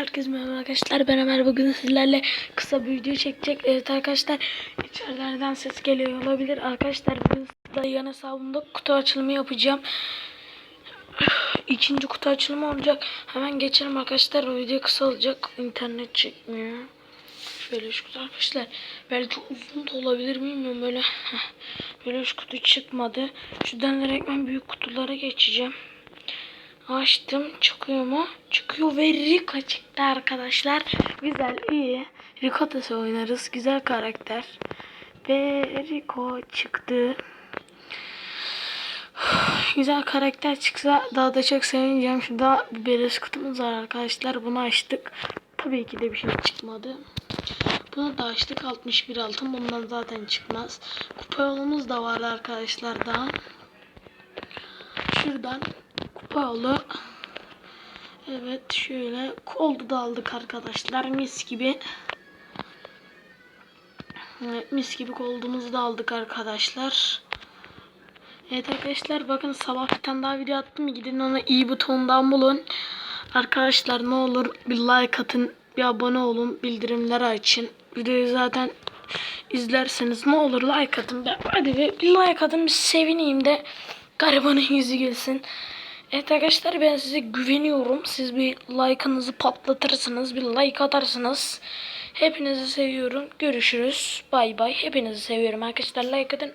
Herkese merhaba arkadaşlar. Ben Ömer. Bugün sizlerle kısa bir video çekecek. Evet arkadaşlar içerilerden ses geliyor olabilir. Arkadaşlar bugün dayıyan hesabımda kutu açılımı yapacağım. İkinci kutu açılımı olacak. Hemen geçelim arkadaşlar. O video kısa olacak. İnternet çekmiyor. Şöyle şu kutu arkadaşlar. Belki uzun da olabilir bilmiyorum böyle. Böyle şu kutu çıkmadı. Direkt ben büyük kutulara geçeceğim. Açtım. Çıkıyor mu? Çıkıyor ve Rico çıktı arkadaşlar. Güzel, iyi. Rico da oynarız. Güzel karakter. Ve Rico çıktı. Güzel karakter çıksa daha da çok sevineceğim. Şurada bir beleş kutumuz var arkadaşlar. Bunu açtık. Tabii ki de bir şey çıkmadı. Bunu da açtık. 61 altın. Bundan zaten çıkmaz. Kupa yolumuz da var arkadaşlar daha. Şuradan yolu. Evet şöyle koldu da aldık arkadaşlar. Mis gibi. Evet, mis gibi koldumuzu da aldık arkadaşlar. Evet arkadaşlar bakın sabah bir tane daha video attım. Gidin onu iyi butonundan bulun. Arkadaşlar ne olur bir like atın. Bir abone olun. Bildirimleri açın. Videoyu zaten izlerseniz ne olur like atın. Hadi bir like atın bir sevineyim de garibanın yüzü gülsün. Evet arkadaşlar ben size güveniyorum. Siz bir like'ınızı patlatırsınız. Bir like atarsınız. Hepinizi seviyorum. Görüşürüz. Bay bay. Hepinizi seviyorum arkadaşlar. Like atın.